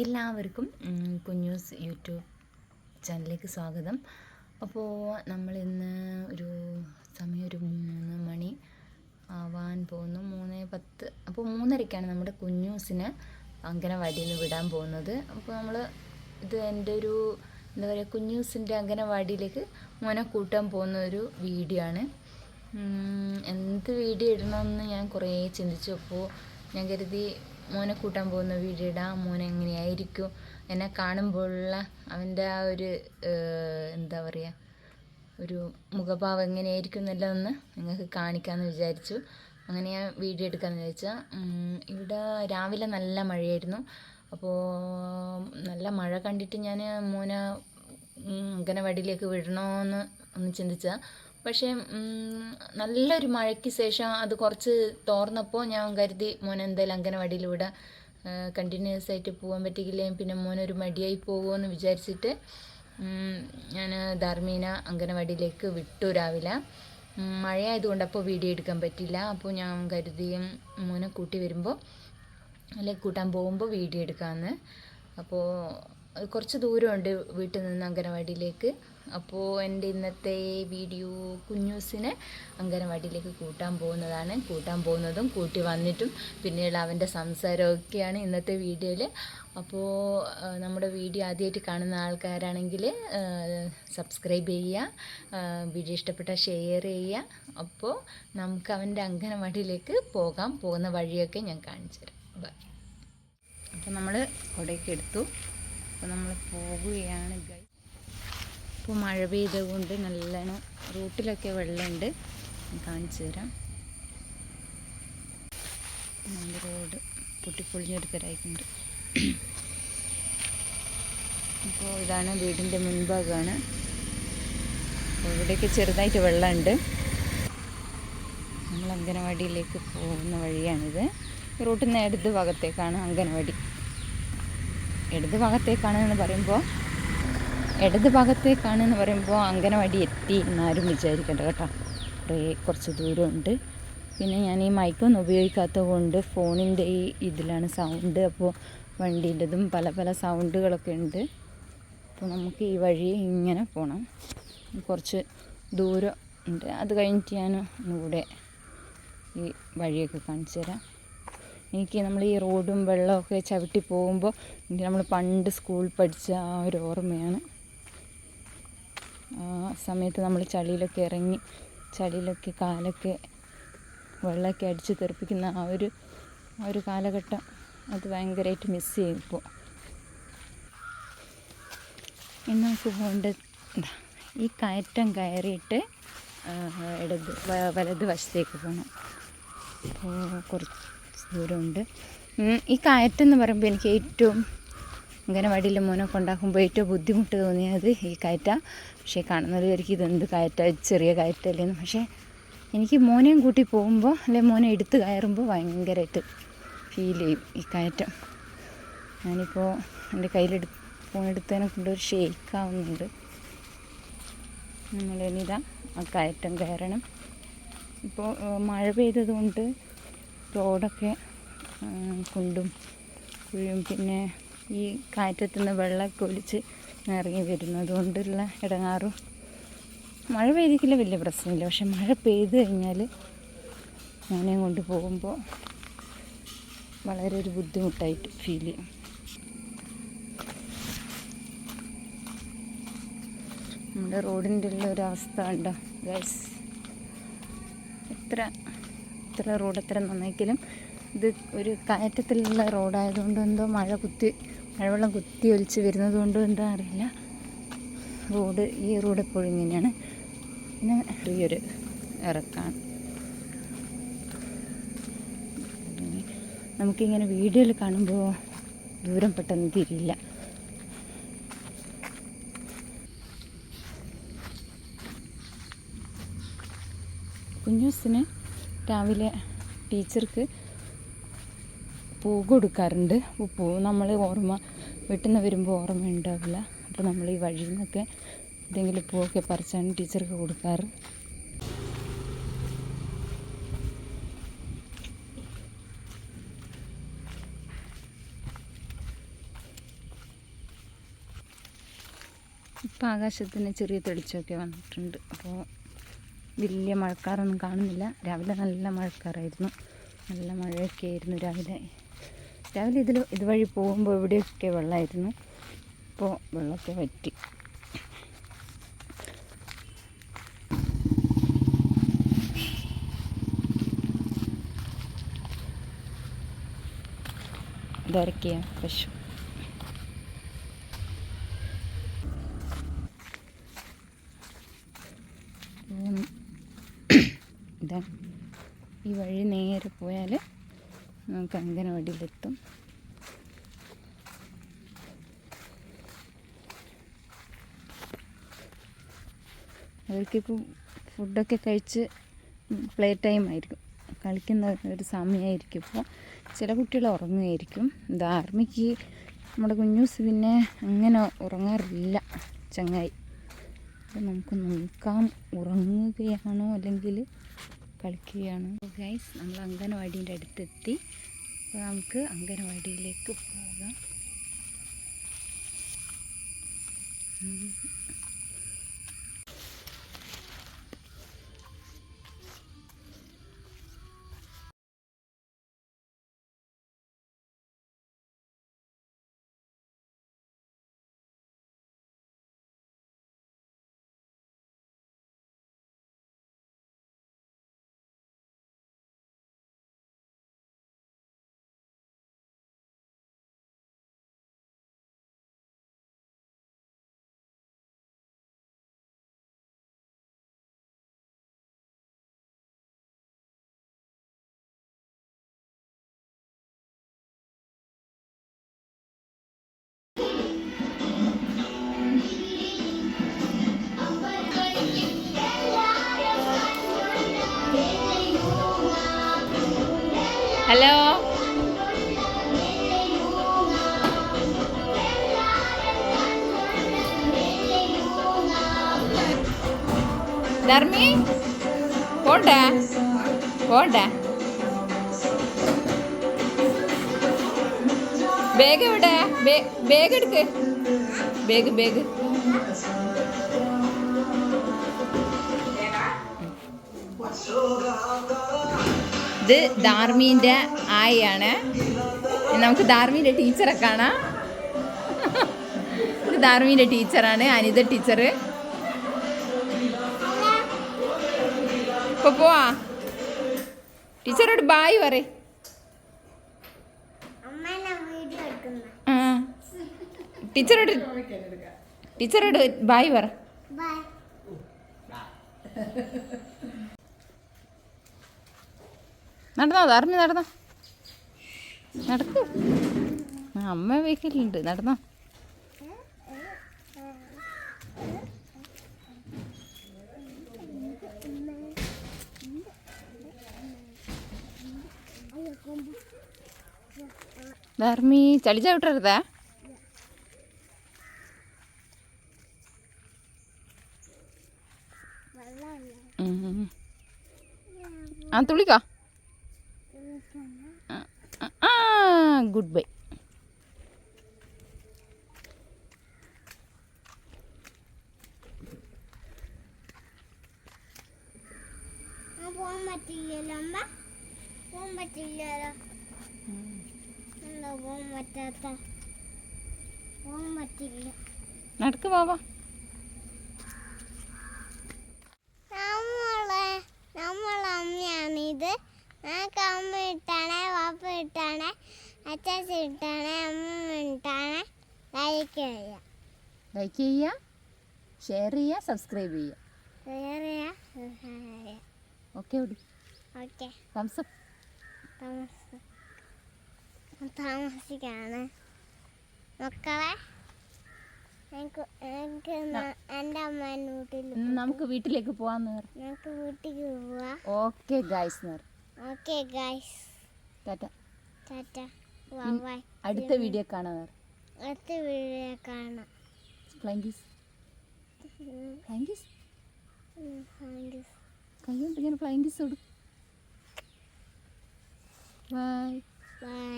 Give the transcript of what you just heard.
എല്ലാവർക്കും കുഞ്ഞൂസ് യൂട്യൂബ് ചാനലിലേക്ക് സ്വാഗതം. അപ്പോൾ നമ്മൾ ഇന്ന് ഒരു സമയം ഒരു മൂന്ന് മണി ആവാൻ പോകുന്നു. മൂന്ന് പത്ത് അപ്പോൾ മൂന്നരയ്ക്കാണ് നമ്മുടെ കുഞ്ഞൂസിന് അങ്കനവാടിയിൽ നിന്ന് വിടാൻ പോകുന്നത്. അപ്പോൾ നമ്മൾ ഇത് എന്റെ ഒരു എന്താ പറയുക കുഞ്ഞൂസിന്റെ അങ്കനവാടിയിലേക്ക് മോനെ കൂട്ടാൻ പോകുന്ന ഒരു വീഡിയോ ആണ്. എന്ത് വീഡിയോ ഇടണമെന്ന് ഞാൻ കുറേ ചിന്തിച്ചു. അപ്പോൾ ഞാൻ കരുതി മോനെ കൂട്ടാൻ പോകുന്ന വീഡിയോ ഇടാം. മോൻ എങ്ങനെയായിരിക്കും? എന്നെ കാണുമ്പോഴുള്ള അവന്റെ ആ ഒരു എന്താ പറയുക ഒരു മുഖഭാവം എങ്ങനെയായിരിക്കും എന്നെല്ലാം ഒന്ന് നിങ്ങൾക്ക് കാണിക്കാമെന്ന് വിചാരിച്ചു. അങ്ങനെ ഞാൻ വീഡിയോ എടുക്കാമെന്ന് വിചാരിച്ചാൽ ഇവിടെ രാവിലെ നല്ല മഴയായിരുന്നു. അപ്പോൾ നല്ല മഴ കണ്ടിട്ട് ഞാൻ മോനെ അങ്കനവാടിയിലേക്ക് വിടണമെന്ന് ഒന്ന് ചിന്തിച്ചതാ. പക്ഷേ നല്ലൊരു മഴയ്ക്ക് ശേഷം അത് കുറച്ച് തോർന്നപ്പോൾ ഞാൻ കരുതി മോൻ എന്തായാലും അംഗനവാടിയിലൂടെ കണ്ടിന്യൂസ് ആയിട്ട് പോകാൻ പറ്റിയില്ലേ പിന്നെ മോനൊരു മടിയായി പോകുമെന്ന് വിചാരിച്ചിട്ട് ഞാൻ ധർമ്മീന അംഗനവാടിയിലേക്ക് വിട്ടു രാവിലെ. മഴയായതുകൊണ്ട് അപ്പോൾ വീഡിയോ എടുക്കാൻ പറ്റില്ല അപ്പോൾ ഞാൻ കരുതി മോനെ കൂട്ടി വരുമ്പോൾ അല്ലെ കൂട്ടാൻ പോകുമ്പോൾ വീഡിയോ എടുക്കാമെന്ന് അപ്പോൾ കുറച്ച് ദൂരമുണ്ട് വീട്ടിൽ നിന്ന് അങ്കനവാടിയിലേക്ക് അപ്പോൾ എന്റെ ഇന്നത്തെ വീഡിയോ കുഞ്ഞൂസിനെ അങ്കനവാടിയിലേക്ക് കൂട്ടാൻ പോകുന്നതാണ്. കൂട്ടാൻ പോകുന്നതും കൂട്ടി വന്നിട്ടും പിന്നീട് അവന്റെ സംസാരമൊക്കെയാണ് ഇന്നത്തെ വീഡിയോയിൽ അപ്പോൾ നമ്മുടെ വീഡിയോ ആദ്യമായിട്ട് കാണുന്ന ആൾക്കാരാണെങ്കിൽ സബ്സ്ക്രൈബ് ചെയ്യുക വീഡിയോ ഇഷ്ടപ്പെട്ടാൽ ഷെയർ ചെയ്യുക. അപ്പോൾ നമുക്ക് അവന്റെ അങ്കനവാടിയിലേക്ക് പോകാം. പോകുന്ന വഴിയൊക്കെ ഞാൻ കാണിച്ചു തരാം. ബൈ അപ്പോൾ നമ്മൾ കുടയൊക്കെ എടുത്തു. അപ്പോൾ നമ്മൾ പോകുകയാണ് ഗൈ ഇപ്പോൾ മഴ പെയ്തത് കൊണ്ട് നല്ലോണം റൂട്ടിലൊക്കെ വെള്ളമുണ്ട്. കാണിച്ചു തരാം. നമ്മുടെ റോഡ് പൊട്ടിപ്പൊളിഞ്ഞെടുക്കലായിട്ടുണ്ട് അപ്പോൾ ഇതാണ് വീടിന്റെ മുൻഭാഗമാണ് ഇവിടെയൊക്കെ ചെറുതായിട്ട് വെള്ളമുണ്ട്. നമ്മൾ അംഗനവാടിയിലേക്ക് പോകുന്ന വഴിയാണിത്. റൂട്ടിൽ നിന്ന് ഇടത് ഭാഗത്തേക്കാണ് അംഗനവാടി. ഇടത് ഭാഗത്തേക്കാണെന്ന് പറയുമ്പോൾ ഇടത് ഭാഗത്തേക്കാണെന്ന് പറയുമ്പോൾ അങ്കനവാടി എത്തി എന്നാരും വിചാരിക്കേണ്ട കേട്ടോ. കുറേ കുറച്ച് ദൂരമുണ്ട്. പിന്നെ ഞാൻ ഈ മൈക്കൊന്നും ഉപയോഗിക്കാത്തത് കൊണ്ട് ഫോണിന്റെ ഈ ഇതിലാണ് സൗണ്ട് അപ്പോൾ വണ്ടീന്റെതും പല പല സൗണ്ടുകളൊക്കെ ഉണ്ട്. അപ്പോൾ നമുക്ക് ഈ വഴി ഇങ്ങനെ പോകണം കുറച്ച് ദൂരം ഉണ്ട്. അത് കഴിഞ്ഞിട്ട് ഞാൻ ഒന്നുകൂടെ ഈ വഴിയൊക്കെ കാണിച്ചു തരാം. എനിക്ക് നമ്മൾ ഈ റോഡും വെള്ളമൊക്കെ ചവിട്ടി പോകുമ്പോൾ നമ്മൾ പണ്ട് സ്കൂളിൽ പഠിച്ച ആ ഒരു ഓർമ്മയാണ്. ആ സമയത്ത് നമ്മൾ ചളിയിലൊക്കെ ഇറങ്ങി ചളിയിലൊക്കെ കാലൊക്കെ വെള്ളമൊക്കെ അടിച്ച് തെറിപ്പിക്കുന്ന ആ ഒരു ആ ഒരു കാലഘട്ടം അത് ഭയങ്കരമായിട്ട് മിസ് ചെയ്യും ഇപ്പോൾ ഇനി നമുക്ക് ഇതാ, ഈ കയറ്റം കയറിയിട്ട് ഇടത് വലത് വശത്തേക്ക് പോകണം അപ്പോൾ കുറച്ച് ദൂരമുണ്ട്. ഈ കയറ്റം എന്ന് പറയുമ്പോൾ എനിക്ക് ഏറ്റവും അംഗനവാടിയിൽ മോനെ കൊണ്ടാക്കുമ്പോൾ ഏറ്റവും ബുദ്ധിമുട്ട് തോന്നിയത് ഈ കയറ്റ. പക്ഷേ കാണുന്നവർക്ക് ഇതെന്ത് കയറ്റ? ചെറിയ കയറ്റല്ലേന്ന് പക്ഷേ എനിക്ക് മോനെയും കൂട്ടി പോകുമ്പോൾ അല്ലെ മോനെ എടുത്ത് കയറുമ്പോൾ ഭയങ്കരമായിട്ട് ഫീൽ ചെയ്യും ഈ കയറ്റം. ഞാനിപ്പോൾ എന്റെ കയ്യിലെടു ഫോണെടുത്തതിനെ കൊണ്ട് ഒരു ഷേക്കാവുന്നുണ്ട് നമ്മളിനിതാ ആ കയറ്റം കയറണം. ഇപ്പോൾ മഴ പെയ്തതുകൊണ്ട് റോഡൊക്കെ കുണ്ടും കുഴിയും പിന്നെ ഈ കാറ്റത്തുനിന്ന് വെള്ളമൊക്കെ ഒലിച്ച് ഇറങ്ങി വരുന്നത് കൊണ്ടുള്ള ഇടങ്ങാറും. മഴ പെയ്തിക്കില്ല വലിയ പ്രശ്നമില്ല. പക്ഷെ മഴ പെയ്ത് കഴിഞ്ഞാൽ ഞാനേം കൊണ്ട് പോകുമ്പോൾ വളരെ ഒരു ബുദ്ധിമുട്ടായിട്ട് ഫീൽ ചെയ്യും. നമ്മുടെ റോഡിന്റെ ഉള്ള ഒരു അവസ്ഥ ഉണ്ടോ ഗൈസ് എത്ര എത്ര റോഡ് എത്ര നന്നാക്കിയാലും ഇത് ഒരു കയറ്റത്തിലുള്ള റോഡായതുകൊണ്ട് എന്തോ മഴ കുത്തി മഴവെള്ളം കുത്തി ഒലിച്ച് വരുന്നത് കൊണ്ട് എന്താ അറിയില്ല. റോഡ് ഈ റോഡ് എപ്പോഴും ഇങ്ങനെയാണ്. പിന്നെ ചെറിയൊരു ഇറക്കാണ്. നമുക്കിങ്ങനെ വീഡിയോയിൽ കാണുമ്പോൾ ദൂരം പെട്ടെന്ന് തിരിയില്ല. കുഞ്ഞൂസിന് രാവിലെ ടീച്ചർക്ക് പൂ കൊടുക്കാറുണ്ട്. പൂ നമ്മൾ ഓർമ്മ വീട്ടിൽ നിന്ന് വരുമ്പോൾ ഓർമ്മ ഉണ്ടാവില്ല. അപ്പോൾ നമ്മൾ ഈ വഴിയിൽ നിന്നൊക്കെ എന്തെങ്കിലും പൂവൊക്കെ പറിച്ചാണ് ടീച്ചർക്ക് കൊടുക്കാറ്. ഇപ്പം ആകാശത്തിന് ചെറിയ തെളിച്ചമൊക്കെ വന്നിട്ടുണ്ട്. അപ്പോൾ വലിയ മഴക്കാറൊന്നും കാണുന്നില്ല. രാവിലെ നല്ല മഴക്കാറായിരുന്നു. നല്ല മഴയൊക്കെ ആയിരുന്നു രാവിലെ. രാവിലെ ഇതിൽ ഇതുവഴി പോകുമ്പോൾ ഇവിടെയൊക്കെ വെള്ളമായിരുന്നു ഇപ്പോൾ വെള്ളമൊക്കെ വറ്റി. ഇതരക്കിയ പശു ഈ വഴി നേരെ പോയാൽ നമുക്ക് അംഗനവാടിയിലെത്തും. അവർക്കിപ്പോൾ ഫുഡൊക്കെ കഴിച്ച് പ്ലേ ടൈം ആയിരിക്കും. കളിക്കുന്ന ഒരു സമയമായിരിക്കും ഇപ്പോൾ ചില കുട്ടികൾ ഉറങ്ങുമായിരിക്കും. ഇത് ആർമിക്ക് നമ്മുടെ കുഞ്ഞൂസ് പിന്നെ അങ്ങനെ ഉറങ്ങാറില്ല. ചങ്ങായി. അപ്പോൾ നമുക്ക് നോക്കാം ഉറങ്ങുകയാണോ അല്ലെങ്കിൽ കളിക്കുകയാണോ. ഗൈസ് നമ്മൾ അംഗനവാടീന്റെ അടുത്തെത്തി. അപ്പോൾ നമുക്ക് അംഗനവാടിയിലേക്ക് പോകാം. ഹലോ? ധർമ്മി? പോണ്ട? പോണ്ട? ബാഗ് എവിടെ? ബാഗ് എടുക്ക്. ബാഗ് ബാഗ് ഇത് ധാർമീന്റെ ആയാണ് നമുക്ക് ധാർമീന്റെ ടീച്ചറെ കാണാം. ഇത് ധാർമീന്റെ ടീച്ചറാണ് അനിത ടീച്ചർ ഇപ്പൊ പോവാ. ടീച്ചറോട് ബായ് പറയേ. ടീച്ചറോട് ടീച്ചറോട് ബായ് പറ. നടന്നോ ധാർമി നടന്നോ. നടക്ക്. അമ്മ വീട്ടിലുണ്ട് നടന്നോ. ധർമ്മി ചളി ചവിട്ടരുതേ. ആ തുള്ളിക്കോ ആ ഗുഡ് ബൈ. പോകാൻ പറ്റില്ലല്ലോ അമ്മ. പോകാൻ പറ്റില്ലല്ലോ. എന്താ പോകാൻ പറ്റാത്ത? പോകാൻ പറ്റില്ല. നടക്ക് പോവാ നമ്മളെ നമ്മളെ അമ്മയാണിത്. ഞങ്ങൾക്ക് അമ്മ ഇട്ടാണ് വാപ്പ ഇട്ടാണ്. അമ്മ ലൈക്ക് ചെയ്യുക. ലൈക്ക് ചെയ്യുക ഷെയർ ചെയ്യുക സബ്സ്ക്രൈബ് ചെയ്യുക. വേറെ ഓക്കെ ഓടി ഓക്കെ താമസ താമസിക്കാണ്. മക്കളെ നമുക്ക് വീട്ടിലേക്ക് പോവാന്ന് നമുക്ക് വീട്ടിലേക്ക് പോവാ. Okay guys okay guys Tata. Tata. അടുത്ത വീഡിയോ കാണാം അടുത്ത വീഡിയോ കാണാം. ഫ്ലൈങ് കിസ് ഉം, ഫ്ലൈങ് കിസ് ഉം, താങ്ക് യു കൈ കൊണ്ട് ഇങ്ങനെ ഫ്ലൈങ് കിസ് കൊടുക്കും ബൈ ബൈ